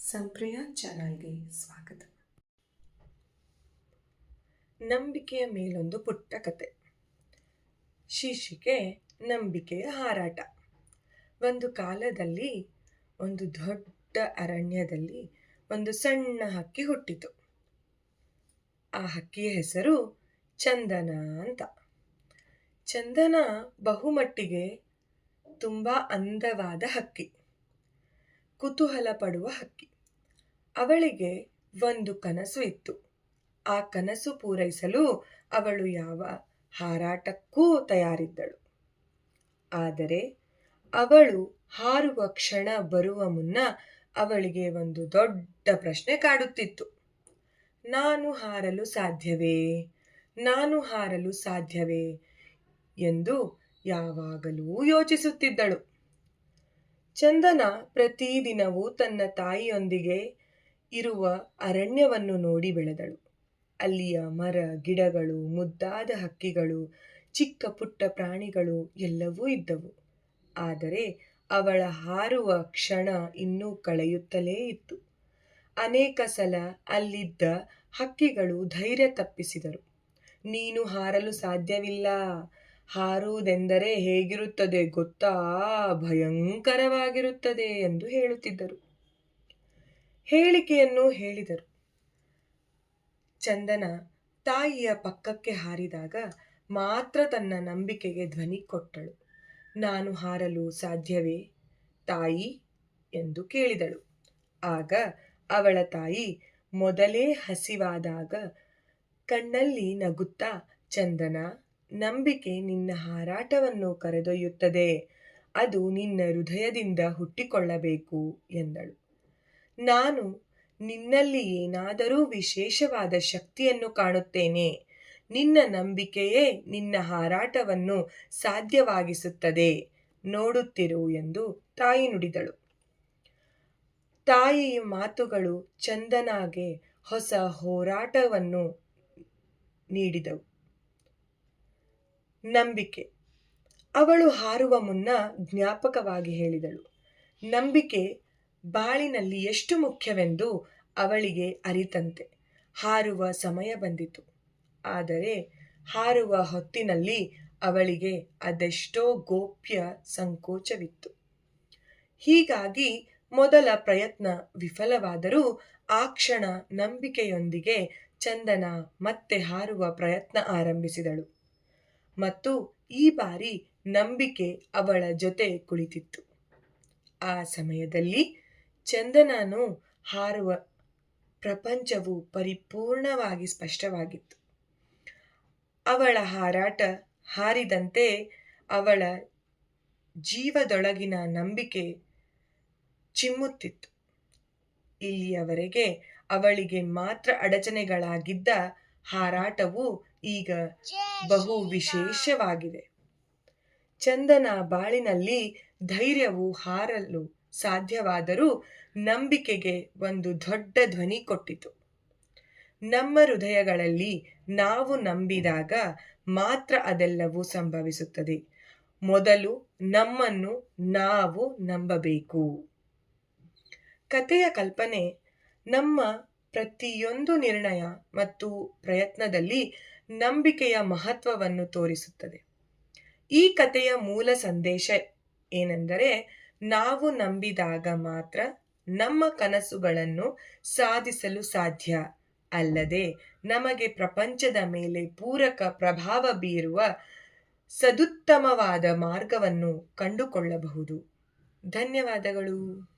ಸಂಪ್ರಿಯ ಚಾನಲ್ಗೆ ಸ್ವಾಗತ. ನಂಬಿಕೆಯ ಮೇಲೊಂದು ಪುಟ್ಟ ಕತೆ. ಶೀರ್ಷಿಕೆ, ನಂಬಿಕೆಯ ಹಾರಾಟ. ಒಂದು ಕಾಲದಲ್ಲಿ, ಒಂದು ದೊಡ್ಡ ಅರಣ್ಯದಲ್ಲಿ ಒಂದು ಸಣ್ಣ ಹಕ್ಕಿ ಹುಟ್ಟಿತು. ಆ ಹಕ್ಕಿಯ ಹೆಸರು ಚಂದನ ಅಂತ. ಚಂದನ ಬಹುಮಟ್ಟಿಗೆ ತುಂಬ ಅಂದವಾದ ಹಕ್ಕಿ. ಕುತೂಹಲ ಪಡುವ ಹಕ್ಕಿ. ಅವಳಿಗೆ ಒಂದು ಕನಸು ಇತ್ತು. ಆ ಕನಸು ಪೂರೈಸಲು ಅವಳು ಯಾವ ಹಾರಾಟಕ್ಕೂ ತಯಾರಿದ್ದಳು. ಆದರೆ ಅವಳು ಹಾರುವ ಕ್ಷಣ ಬರುವ ಮುನ್ನ ಅವಳಿಗೆ ಒಂದು ದೊಡ್ಡ ಪ್ರಶ್ನೆ ಕಾಡುತ್ತಿತ್ತು. ನಾನು ಹಾರಲು ಸಾಧ್ಯವೇ? ನಾನು ಹಾರಲು ಸಾಧ್ಯವೇ? ಎಂದು ಯಾವಾಗಲೂ ಯೋಚಿಸುತ್ತಿದ್ದಳು. ಚಂದನ ಪ್ರತಿದಿನವೂ ತನ್ನ ತಾಯಿಯೊಂದಿಗೆ ಇರುವ ಅರಣ್ಯವನ್ನು ನೋಡಿ ಬೆಳೆದಳು. ಅಲ್ಲಿಯ ಮರ, ಗಿಡಗಳು, ಮುದ್ದಾದ ಹಕ್ಕಿಗಳು, ಚಿಕ್ಕ ಪುಟ್ಟ ಪ್ರಾಣಿಗಳು ಎಲ್ಲವೂ ಇದ್ದವು. ಆದರೆ ಅವಳ ಹಾರುವ ಕ್ಷಣ ಇನ್ನೂ ಕಳೆಯುತ್ತಲೇ ಇತ್ತು. ಅನೇಕ ಸಲ ಅಲ್ಲಿದ್ದ ಹಕ್ಕಿಗಳು ಧೈರ್ಯ ತಪ್ಪಿಸಿದರು. ನೀನು ಹಾರಲು ಸಾಧ್ಯವಿಲ್ಲ. ಹಾರುವುದೆಂದರೆ ಹೇಗಿರುತ್ತದೆ ಗೊತ್ತಾ? ಭಯಂಕರವಾಗಿರುತ್ತದೆ ಎಂದು ಹೇಳುತ್ತಿದ್ದರು. ಹೇಳಿಕೆಯನ್ನು ಹೇಳಿದರು. ಚಂದನ ತಾಯಿಯ ಪಕ್ಕಕ್ಕೆ ಹಾರಿದಾಗ ಮಾತ್ರ ತನ್ನ ನಂಬಿಕೆಗೆ ಧ್ವನಿ ಕೊಟ್ಟಳು. ನಾನು ಹಾರಲು ಸಾಧ್ಯವೇ? ತಾಯಿ ಎಂದು ಕೇಳಿದಳು. ಆಗ ಅವಳ ತಾಯಿ ಮೊದಲೇ ಹಸಿವಾದಾಗ ಕಣ್ಣಲ್ಲಿ ನಗುತ್ತಾ, ಚಂದನ, ನಂಬಿಕೆ ನಿನ್ನ ಹಾರಾಟವನ್ನು ಕರೆದೊಯ್ಯುತ್ತದೆ. ಅದು ನಿನ್ನ ಹೃದಯದಿಂದ ಹುಟ್ಟಿಕೊಳ್ಳಬೇಕು ಎಂದಳು. ನಾನು ನಿನ್ನಲ್ಲಿ ಏನಾದರೂ ವಿಶೇಷವಾದ ಶಕ್ತಿಯನ್ನು ಕಾಣುತ್ತೇನೆ. ನಿನ್ನ ನಂಬಿಕೆಯೇ ನಿನ್ನ ಹಾರಾಟವನ್ನು ಸಾಧ್ಯವಾಗಿಸುತ್ತದೆ. ನೋಡುತ್ತಿರು ಎಂದು ತಾಯಿ ನುಡಿದಳು. ತಾಯಿಯ ಮಾತುಗಳು ಚಂದನಾಗೆ ಹೊಸ ಹೋರಾಟವನ್ನು ನೀಡಿದವು. ನಂಬಿಕೆ. ಅವಳು ಹಾರುವ ಮುನ್ನ ಜ್ಞಾಪಕವಾಗಿ ಹೇಳಿದಳು. ನಂಬಿಕೆ ಬಾಳಿನಲ್ಲಿ ಎಷ್ಟು ಮುಖ್ಯವೆಂದು ಅವಳಿಗೆ ಅರಿತಂತೆ. ಹಾರುವ ಸಮಯ ಬಂದಿತು. ಆದರೆ ಹಾರುವ ಹೊತ್ತಿನಲ್ಲಿ ಅವಳಿಗೆ ಅದೆಷ್ಟೋ ಗೋಪ್ಯ ಸಂಕೋಚವಿತ್ತು. ಹೀಗಾಗಿ ಮೊದಲ ಪ್ರಯತ್ನ ವಿಫಲವಾದರೂ ಆ ಕ್ಷಣ ನಂಬಿಕೆಯೊಂದಿಗೆ ಚಂದನ ಮತ್ತೆ ಹಾರುವ ಪ್ರಯತ್ನ ಆರಂಭಿಸಿದಳು. ಮತ್ತು ಈ ಬಾರಿ ನಂಬಿಕೆ ಅವಳ ಜೊತೆ ಕುಳಿತಿತ್ತು. ಆ ಸಮಯದಲ್ಲಿ ಚಂದನನು ಹಾರುವ ಪ್ರಪಂಚವು ಪರಿಪೂರ್ಣವಾಗಿ ಸ್ಪಷ್ಟವಾಗಿತ್ತು. ಅವಳ ಹಾರಾಟ ಹಾರಿದಂತೆ ಅವಳ ಜೀವದೊಳಗಿನ ನಂಬಿಕೆ ಚಿಮ್ಮುತ್ತಿತ್ತು. ಇಲ್ಲಿಯವರೆಗೆ ಅವಳಿಗೆ ಮಾತ್ರ ಅಡಚಣೆಗಳಾಗಿದ್ದ ಹಾರಾಟವು ಈಗ ಬಹು ವಿಶೇಷವಾಗಿದೆ. ಚಂದನ ಬಾಳಿನಲ್ಲಿ ಧೈರ್ಯವು ಹಾರಲು ಸಾಧ್ಯವಾದರೂ ನಂಬಿಕೆಗೆ ಒಂದು ದೊಡ್ಡ ಧ್ವನಿ ಕೊಟ್ಟಿತು. ನಮ್ಮ ಹೃದಯಗಳಲ್ಲಿ ನಾವು ನಂಬಿದಾಗ ಮಾತ್ರ ಅದೆಲ್ಲವೂ ಸಂಭವಿಸುತ್ತದೆ. ಮೊದಲು ನಮ್ಮನ್ನು ನಾವು ನಂಬಬೇಕು. ಕಥೆಯ ಕಲ್ಪನೆ, ನಮ್ಮ ಪ್ರತಿಯೊಂದು ನಿರ್ಣಯ ಮತ್ತು ಪ್ರಯತ್ನದಲ್ಲಿ ನಂಬಿಕೆಯ ಮಹತ್ವವನ್ನು ತೋರಿಸುತ್ತದೆ. ಈ ಕಥೆಯ ಮೂಲ ಸಂದೇಶ ಏನೆಂದರೆ ನಾವು ನಂಬಿದಾಗ ಮಾತ್ರ ನಮ್ಮ ಕನಸುಗಳನ್ನು ಸಾಧಿಸಲು ಸಾಧ್ಯ. ಅಲ್ಲದೆ ನಮಗೆ ಪ್ರಪಂಚದ ಮೇಲೆ ಪೂರಕ ಪ್ರಭಾವ ಬೀರುವ ಸದುತ್ತಮವಾದ ಮಾರ್ಗವನ್ನು ಕಂಡುಕೊಳ್ಳಬಹುದು. ಧನ್ಯವಾದಗಳು.